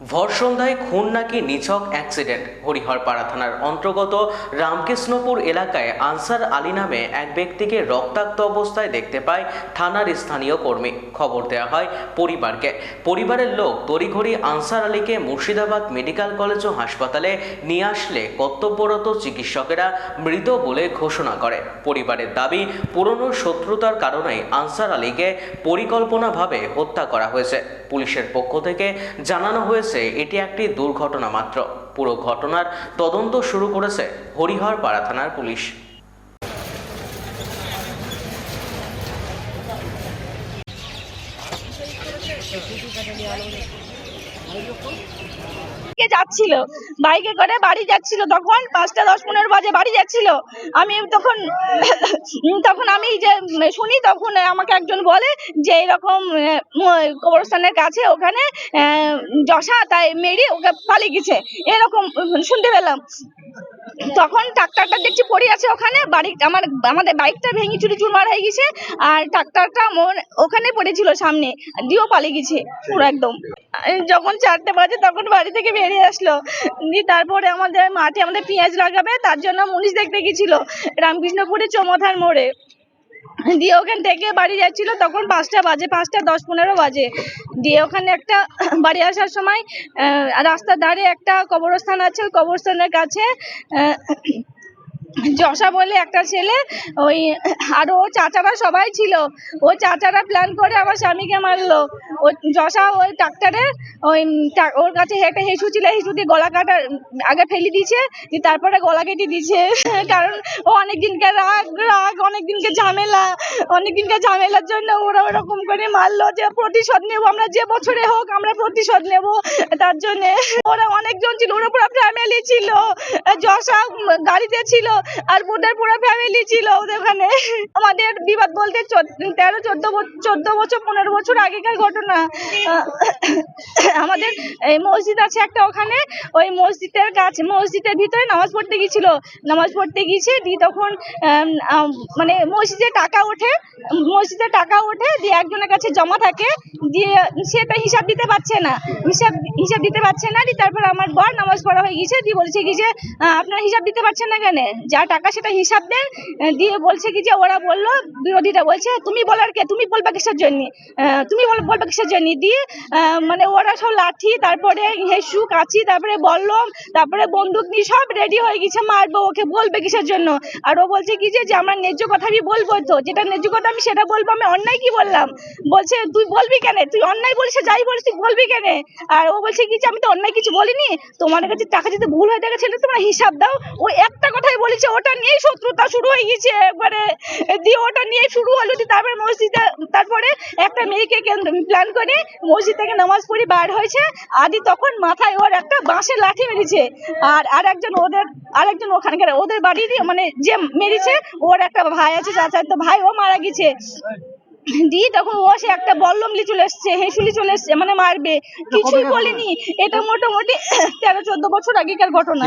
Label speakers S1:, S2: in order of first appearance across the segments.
S1: ভর সন্ধ্যায় খুন নাকি নিছক অ্যাক্সিডেন্ট হরিহরপাড়া থানার অন্তর্গত রামকৃষ্ণপুর এলাকায় আনসার আলী নামে এক ব্যক্তিকে রক্তাক্ত অবস্থায় দেখতে পায় থানার স্থানীয় কর্মী। খবর দেওয়া হয় পরিবারকে। পরিবারের লোক তড়িঘড়ি আনসার আলীকে মুর্শিদাবাদ মেডিকেল কলেজ ও হাসপাতালে নিয়ে আসলে কর্তব্যরত চিকিৎসকেরা মৃত বলে ঘোষণা করে। পরিবারের দাবি, পুরনো শত্রুতার কারণেই আনসার আলীকে পরিকল্পনাভাবে হত্যা করা হয়েছে। পুলিশের পক্ষ থেকে জানানো হয়েছে এটি একটি দুর্ঘটনা মাত্র। পুরো ঘটনার তদন্ত শুরু করেছে হরিহর পাড়া থানার পুলিশ।
S2: যাচ্ছিল, বাইকে করে বাড়ি যাচ্ছিল, তখন পাঁচটা দশ পনেরো বাজে বাড়ি যাচ্ছিল। আমি তখন তখন আমি যে, শুনি তখন আমাকে একজন বলে যে, এরকম কবরস্থানের কাছে ওখানে যশা তাই মেরি ওকে পালিয়ে গেছে। এরকম শুনতে পেলাম। তখন ট্রাক্টরটা দেখছি পড়ে আছে ওখানে, বাড়ি, আমার, আমাদের বাইকটা ভেঙে চুরি চুরমার হয়ে গেছে, আর ট্রাক্টরটা ওখানে পড়েছিল সামনে, দিয়েও পালিয়ে গেছে, পুরো একদম। যখন চারটে বাজে তখন বাড়ি থেকে বেরিয়ে আসলো, দিয়ে তারপরে আমাদের মাঠে আমাদের পেঁয়াজ লাগাবে, তার জন্য মুনিশ দেখতে গেছিল রামকৃষ্ণপুরে চমথার মোড়ে। দিয়ে ওখান থেকে বাড়ি যাচ্ছিল, তখন পাঁচটা বাজে, পাঁচটা দশ পনেরো বাজে। দিয়ে ওখানে একটা বাড়ি আসার সময় রাস্তার ধারে একটা কবরস্থান আছে, ওই কবরস্থানের কাছে যশা বলে একটা ছেলে, ওই আর ও চাচারা সবাই ছিল। ও চাচারা প্ল্যান করে আমার স্বামীকে মারলো। ও যশা ওই ট্রাক্টরে ওই ওর কাছে হেঁটে হেসু ছিল হেসু দিয়ে গলা কাটা আগে ফেলে দিয়েছে, দিয়ে তারপরে গলা কেটে দিয়েছে। কারণ ও অনেক দিনকার রাগ রাগ অনেক দিনকে ঝামেলা অনেক দিনকার ঝামেলার জন্য ওরা ওরকম করে মারলো যে প্রতিশোধ নেব আমরা, যে বছরে হোক আমরা প্রতিশোধ নেব তার জন্যে। ওরা অনেকজন ছিল, ওরা পুরো ফ্যামিলি ছিল। যশা গাড়িতে ছিল আর বোনের পুরো ফ্যামিলি ছিল ওদের ওখানে। আমাদের বিবাদ বলতে তেরো, চোদ্দ চোদ্দ বছর, পনেরো বছর আগেকার ঘটনা। আমাদের এই মসজিদ আছে একটা ওখানে। ওই মসজিদের কাছে, মসজিদের ভিতরে নামাজ পড়তে গিয়েছিল। নামাজ পড়তে গিয়েছে, দিয়ে তখন মানে মসজিদে টাকা ওঠে, মসজিদে টাকা ওঠে, দিয়ে একজনের কাছে জমা থাকে, দিয়ে সে তো হিসাব দিতে পারছে না। হিসাব হিসাব দিতে পারছে না, দিয়ে তারপর আমার বর নামাজ পড়া হয়ে গিয়েছে, দিয়ে বলছে কি যে আপনারা হিসাব দিতে পারছেন না কেন? যা টাকা সেটা হিসাব দেন দিয়ে বলছে কি যে ওরা বলল, বিরোধীরা বলছে, তুমি বলার কে? তুমি বলবা কিসের জন্য? তুমি বল- বলবা কিসের জন্য? দিয়ে মানে ওরা সব লাঠি, তারপরে হেসু, কাঁচি, তারপরে বললম, তারপরে বন্দুক নিয়ে সব রেডি হয়ে গেছে, মারবো ওকে, বলবে কিসের জন্য? আর ও বলছে কি যে আমার ন্যায্য কথা আমি বলব তো, যেটা ন্যায্য কথা আমি সেটা বলব, আমি অন্যায় কি বললাম? বলছে, তুই বলবি কেন? তুই অন্যায় বলছে যাই বলিস, তুই বলবি কেন? আর ও বলছে কি যে, আমি তো অন্যায় কিছু বলিনি তোমার কাছে টাকা যদি ভুল হয়ে থাকে ছেলে তোমরা হিসাব দাও। ও একটা কথাই বলেছে ওটা নিয়েই শত্রুতা শুরু হয়ে গেছে একবারে দিয়ে ওটা নিয়ে শুরু হলো দিয়ে তারপরে মসজিদে তারপরে একটা মেয়েকে প্ল্যান করে মসজিদ থেকে নামাজ পড়ে বার হয়েছে। আদি তখন মাথায় ওর একটা বাঁশের লাঠি মেরেছে। আর আর একজন ওদের আরেকজন ওখানকার ওদের বাড়ির মানে যে মেরেছে ওর একটা ভাই আছে চাচার তো ভাই ও মারা গেছে। দিয়ে তখন ও সে একটা বল্লমলি চলে এসছে হেসুলি চলে এসছে মানে মারবে। কিছুই বলিনি। এটা মোটামুটি তেরো চোদ্দ বছর আগেকার ঘটনা।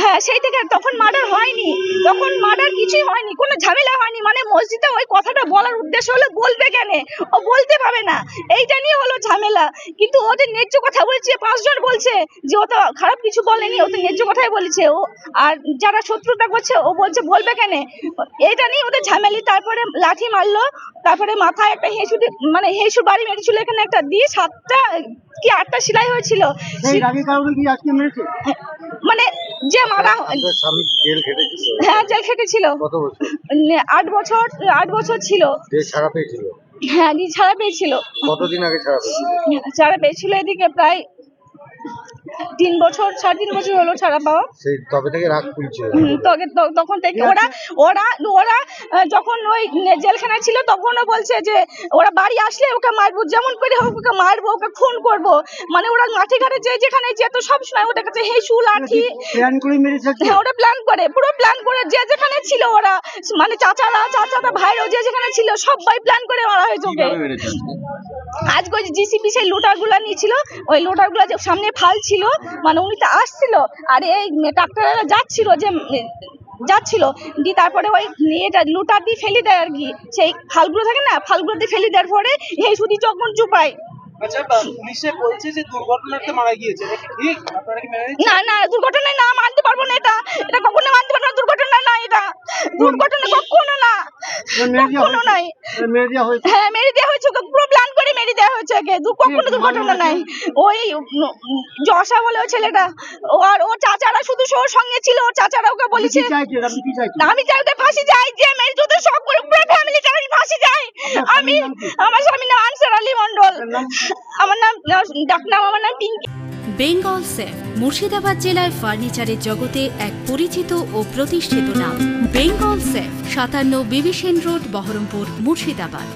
S2: হ্যাঁ সেই থেকে তখন মার্ডার হয়নি। তখন মার্ডার কিছুই হয়নি কোনো ঝামেলা হয়নি। মানে মসজিদে ওই কথাটা বলার উদ্দেশ্য হলো বলবে কেন? ও বলতে পাবে না। এইটা নিয়ে হলো ঝামেলা। কিন্তু ও যে ন্যায্য কথা বলছে পাঁচজন বলছে যে ও তো খারাপ কিছু বলেনি ও তো ন্যায্য কথাই বলেছে। ও আর যারা শত্রুতা করছে ও বলছে বলবে কেন? এইটা নিয়ে ওদের ঝামেলি। তারপরে লাঠি মারলো তারপরে মাথায় একটা হেসু দি- মানে হেসু বাড়ি মেরেছিল। এখানে একটা দিয়ে সাতটা কি আটটা সেলাই হয়েছিল। মানে যে মারা হ্যাঁ জেল খেটেছিল।
S3: কত
S2: আট বছর আট বছর ছিল।
S3: ছাড়া পেয়েছিল?
S2: হ্যাঁ ছাড়া পেয়েছিল।
S3: কতদিন আগে ছাড়া পেয়েছিল
S2: এদিকে প্রায় তিন বছর সাড়ে তিন বছর হলো ছাড়া পাওয়া
S3: সেই তবে থেকে রাগ তুলছিল
S2: তবে তখন থেকে ওরা ওরা ওরা যখন ওই জেলখানায় ছিল তখনও বলছে যে ওরা বাড়ি আসলে ওকে মারবো যেমন করে হোক ওকে মারবো ওকে খুন করব। মানে ওরা মাঠে ঘাটে যে যেখানে যেত সব সময় ওদের কাছে হেসু লাঠি
S3: প্ল্যান করে মেরেছে
S2: হ্যাঁ ওরা প্ল্যান করে পুরো প্ল্যান করে যে যেখানে ছিল ওরা মানে চাচারা চাচারা ভাইরা যে যেখানে ছিল সবাই প্ল্যান করে মারা হয়েছে ওকে।
S4: আজকে
S2: ওই জিসিপি সেই লোটারগুলো নিয়েছিল ওই লোটারগুলো যে সামনে ফাল ছিল মানে উনি তো আসছিল আর এই ট্রাক্টররা যাচ্ছিল যে যাচ্ছিল দিয়ে তারপরে ওই এটা লোটার দিয়ে ফেলে দেয় আর কি। সেই ফালগুলো থাকে না ফালগুলো দিয়ে ফেলে দেওয়ার পরে এই সুদি যখন চুপায়।
S5: আচ্ছা?
S2: না না দুর্ঘটনায় না মানতে পারব না এটা। এটা কখনো মানতে পারব না দুর্ঘটনা না এটা। দুর্ঘটনা কখনো কখনো নাই।
S3: মেরে দেওয়া হয়েছে।
S2: হ্যাঁ মেরে দেওয়া হয়েছে ওকে পুরো প্ল্যান করে মেরে দেওয়া হয়েছে ওকে। কখনো দুর্ঘটনা নাই। ওই যশা বলে ওই ছেলেটা। আর ও চাচারা শুধু ওর সঙ্গে ছিল ওর চাচারা ওকে বলেছে আমি চাই ওদের ফাঁসি যে মেরে সব করে পুরো ফাঁসি আমি আমার স্বামীর নাম আনসার আলী মন্ডল আমার নাম ডাক নাম আমার নাম পিঙ্কি।
S6: বেঙ্গল সেফ মুর্শিদাবাদ জেলায় ফার্নিচারের জগতে এক পরিচিত ও প্রতিষ্ঠিত নাম। বেঙ্গল সেফ সাতান্ন বিবিসেন রোড বহরমপুর মুর্শিদাবাদ।